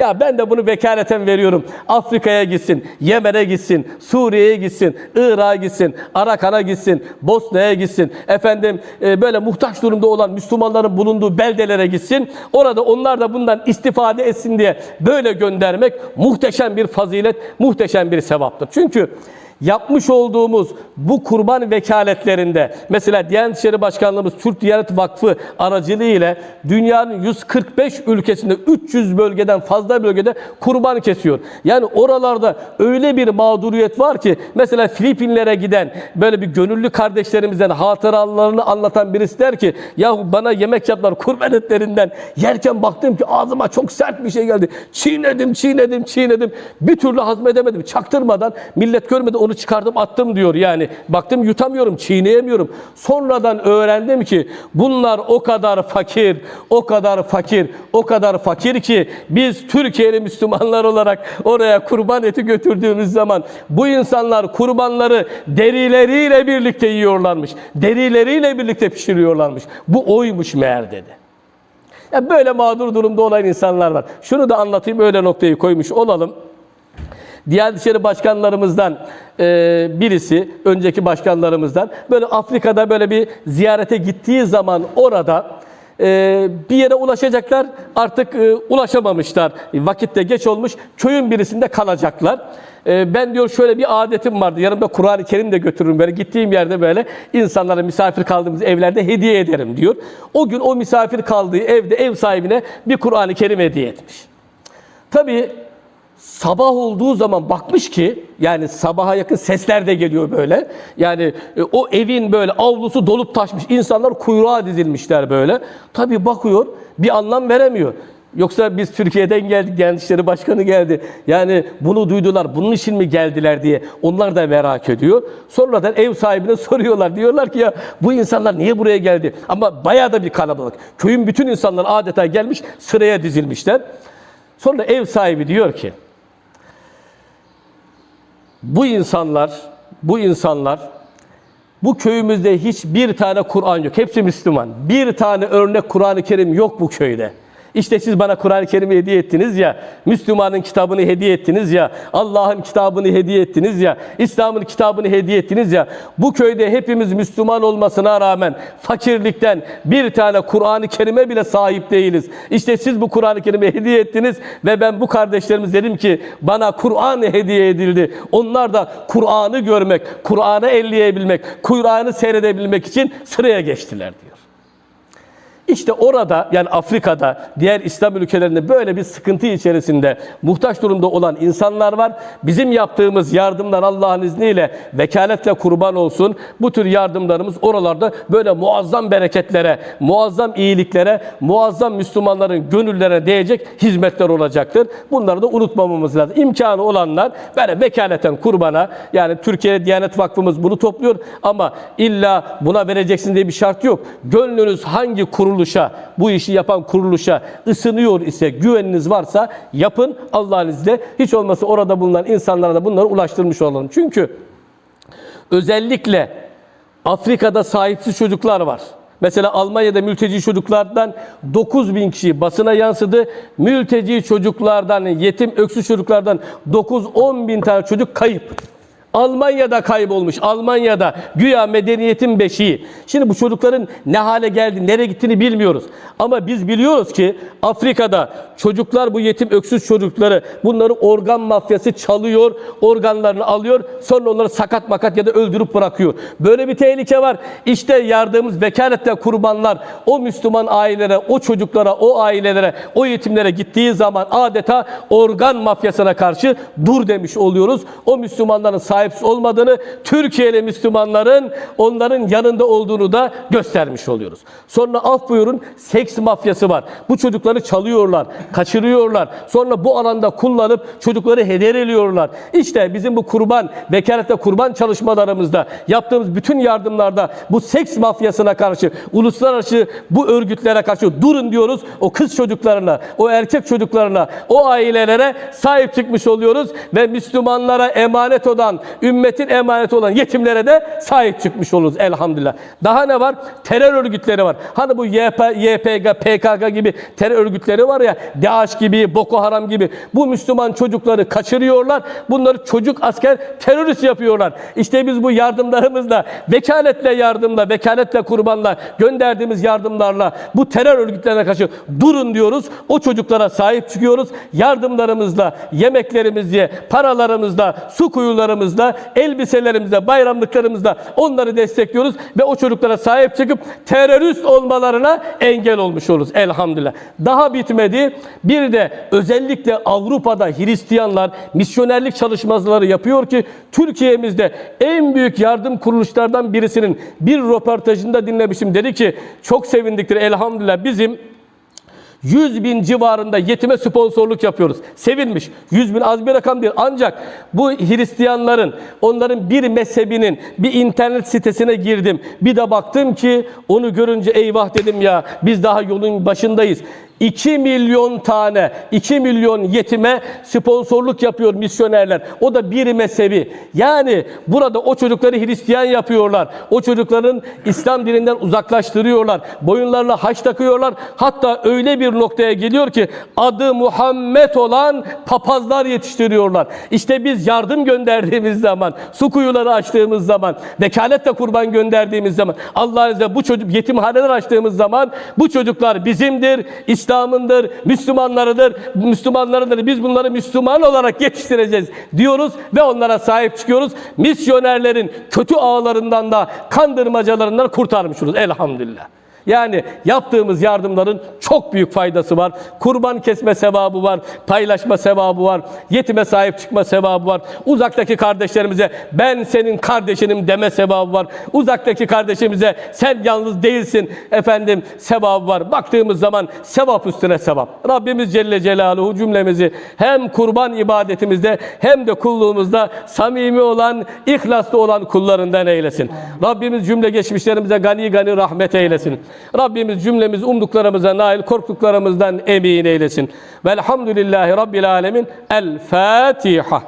Ya ben de bunu vekaleten veriyorum. Afrika'ya gitsin, Yemen'e gitsin, Suriye'ye gitsin, Irak'a gitsin, Arakan'a gitsin, Bosna'ya gitsin. Efendim e, böyle muhtaç durumda olan Müslümanların bulunduğu beldelere gitsin. Orada onlar da bundan istifade etsin diye böyle göndermek muhteşem bir fazilet, muhteşem bir sevaptır. Çünkü yapmış olduğumuz bu kurban vekaletlerinde mesela Diyanet İşleri Başkanlığımız Türk Diyanet Vakfı aracılığı ile dünyanın 145 ülkesinde 300 bölgeden fazla bölgede kurban kesiyor. Yani oralarda öyle bir mağduriyet var ki mesela Filipinlere giden böyle bir gönüllü kardeşlerimizden hatıralarını anlatan birisi der ki yahu bana yemek yaptılar kurban etlerinden yerken baktım ki ağzıma çok sert bir şey geldi. Çiğnedim, çiğnedim, çiğnedim. Bir türlü hazmedemedim. Çaktırmadan millet görmedi onu çıkardım attım diyor yani. Baktım yutamıyorum, çiğneyemiyorum. Sonradan öğrendim ki bunlar o kadar fakir, o kadar fakir, o kadar fakir ki biz Türkiye'li Müslümanlar olarak oraya kurban eti götürdüğümüz zaman bu insanlar kurbanları derileriyle birlikte yiyorlarmış. Derileriyle birlikte pişiriyorlarmış. Bu oymuş meğer dedi. Ya böyle mağdur durumda olan insanlar var. Şunu da anlatayım öyle noktayı koymuş olalım. Diyanet İşleri başkanlarımızdan e, birisi, önceki başkanlarımızdan böyle Afrika'da böyle bir ziyarete gittiği zaman orada e, bir yere ulaşacaklar artık e, ulaşamamışlar. Vakit de geç olmuş. Köyün birisinde kalacaklar. E, ben diyor şöyle bir adetim vardı. Yanımda Kur'an-ı Kerim de götürürüm böyle. Gittiğim yerde böyle insanlara misafir kaldığımız evlerde hediye ederim diyor. O gün o misafir kaldığı evde ev sahibine bir Kur'an-ı Kerim hediye etmiş. Tabii sabah olduğu zaman bakmış ki yani sabaha yakın sesler de geliyor böyle. Yani e, o evin böyle avlusu dolup taşmış. insanlar kuyruğa dizilmişler böyle. Tabii bakıyor bir anlam veremiyor. Yoksa biz Türkiye'den geldik, Genel İşleri Başkanı geldi. Yani bunu duydular, bunun için mi geldiler diye onlar da merak ediyor. Sonradan ev sahibine soruyorlar. Diyorlar ki ya bu insanlar niye buraya geldi? Ama bayağı da bir kalabalık. Köyün bütün insanlar adeta gelmiş, sıraya dizilmişler. Sonra ev sahibi diyor ki, bu insanlar, bu insanlar bu köyümüzde hiçbir tane Kur'an yok. Hepsi Müslüman. Bir tane örnek Kur'an-ı Kerim yok bu köyde. İşte siz bana Kur'an-ı Kerim'i hediye ettiniz ya, Müslümanın kitabını hediye ettiniz ya, Allah'ın kitabını hediye ettiniz ya, İslam'ın kitabını hediye ettiniz ya. Bu köyde hepimiz Müslüman olmasına rağmen fakirlikten bir tane Kur'an-ı Kerim'e bile sahip değiliz. İşte siz bu Kur'an-ı Kerim'i hediye ettiniz ve ben bu kardeşlerimiz dedim ki bana Kur'an hediye edildi. Onlar da Kur'an'ı görmek, Kur'an'ı elleyebilmek, Kur'an'ı seyredebilmek için sıraya geçtiler diyor. İşte orada yani Afrika'da diğer İslam ülkelerinde böyle bir sıkıntı içerisinde muhtaç durumda olan insanlar var. Bizim yaptığımız yardımlar Allah'ın izniyle vekaletle kurban olsun. Bu tür yardımlarımız oralarda böyle muazzam bereketlere, muazzam iyiliklere, muazzam Müslümanların gönüllerine değecek hizmetler olacaktır. Bunları da unutmamamız lazım. İmkanı olanlar böyle vekaleten kurbana yani Türkiye Diyanet Vakfımız bunu topluyor ama illa buna vereceksin diye bir şart yok. Gönlünüz hangi kuruluşa, bu işi yapan kuruluşa ısınıyor ise, güveniniz varsa yapın Allah'ın izniyle. Hiç olmazsa orada bulunan insanlara da bunları ulaştırmış olalım. Çünkü özellikle Afrika'da sahipsiz çocuklar var. Mesela Almanya'da mülteci çocuklardan 9 bin kişi basına yansıdı. Mülteci çocuklardan, yetim öksüz çocuklardan 9-10 bin tane çocuk kayıp. Almanya'da kaybolmuş. Almanya'da güya medeniyetin beşiği. Şimdi bu çocukların ne hale geldi, nereye gittiğini bilmiyoruz. Ama biz biliyoruz ki Afrika'da çocuklar bu yetim öksüz çocukları bunları organ mafyası çalıyor, organlarını alıyor, sonra onları sakat makat ya da öldürüp bırakıyor. Böyle bir tehlike var. İşte yardımımız vekalette kurbanlar o Müslüman ailelere, o çocuklara, o ailelere, o yetimlere gittiği zaman adeta organ mafyasına karşı dur demiş oluyoruz. O Müslümanların sahipsiz olmadığını, Türkiye'li Müslümanların onların yanında olduğunu da göstermiş oluyoruz. Sonra af buyurun seks mafyası var. Bu çocukları çalıyorlar, kaçırıyorlar. Sonra bu alanda kullanıp çocukları heder ediyorlar. İşte bizim bu kurban, vekalette kurban çalışmalarımızda yaptığımız bütün yardımlarda bu seks mafyasına karşı, uluslararası bu örgütlere karşı durun diyoruz. O kız çocuklarına, o erkek çocuklarına, o ailelere sahip çıkmış oluyoruz ve Müslümanlara emanet olan ümmetin emaneti olan yetimlere de sahip çıkmış oluruz elhamdülillah. Daha ne var? Terör örgütleri var. Hani bu YP, YPG, PKK gibi terör örgütleri var ya, DAEŞ gibi, Boko Haram gibi. Bu Müslüman çocukları kaçırıyorlar. Bunları çocuk asker terörist yapıyorlar. İşte biz bu yardımlarımızla, vekaletle yardımla, vekaletle kurbanla, gönderdiğimiz yardımlarla bu terör örgütlerine karşı durun diyoruz. O çocuklara sahip çıkıyoruz. Yardımlarımızla, yemeklerimizle, paralarımızla, su kuyularımızla, elbiselerimizle, bayramlıklarımızla onları destekliyoruz ve o çocuklara sahip çıkıp terörist olmalarına engel olmuş oluruz elhamdülillah. Daha bitmedi. Bir de özellikle Avrupa'da Hristiyanlar misyonerlik çalışmaları yapıyor ki Türkiye'mizde en büyük yardım kuruluşlardan birisinin bir röportajında dinlemişim. Dedi ki çok sevindiktir elhamdülillah bizim 100 bin civarında yetime sponsorluk yapıyoruz. Sevinmiş. 100 bin az bir rakam değil. Ancak bu Hristiyanların, onların bir mezhebinin bir internet sitesine girdim. Bir de baktım ki onu görünce eyvah dedim ya biz daha yolun başındayız. 2 milyon tane, 2 milyon yetime sponsorluk yapıyor misyonerler. O da bir mezhebi. Yani burada o çocukları Hristiyan yapıyorlar. O çocukların İslam dininden uzaklaştırıyorlar. Boyunlarına haç takıyorlar. Hatta öyle bir noktaya geliyor ki adı Muhammed olan papazlar yetiştiriyorlar. İşte biz yardım gönderdiğimiz zaman, su kuyuları açtığımız zaman, vekaletle kurban gönderdiğimiz zaman, Allah'ın bu çocuk yetimhaneler açtığımız zaman bu çocuklar bizimdir, İslam'ındır, Müslümanlarıdır, Müslümanlarıdır. Biz bunları Müslüman olarak yetiştireceğiz diyoruz ve onlara sahip çıkıyoruz. Misyonerlerin kötü ağlarından da kandırmacalarından kurtarmış oluruz elhamdülillah. Yani yaptığımız yardımların çok büyük faydası var. Kurban kesme sevabı var, paylaşma sevabı var, yetime sahip çıkma sevabı var. Uzaktaki kardeşlerimize ben senin kardeşinim deme sevabı var. Uzaktaki kardeşimize sen yalnız değilsin efendim sevabı var. Baktığımız zaman sevap üstüne sevap. Rabbimiz Celle Celaluhu cümlemizi hem kurban ibadetimizde hem de kulluğumuzda samimi olan, ihlaslı olan kullarından eylesin. Rabbimiz cümle geçmişlerimize gani gani rahmet eylesin. Rabbimiz cümlemiz umduklarımıza nail, korktuklarımızdan emin eylesin. Velhamdülillahi Rabbil Alemin. El Fatiha.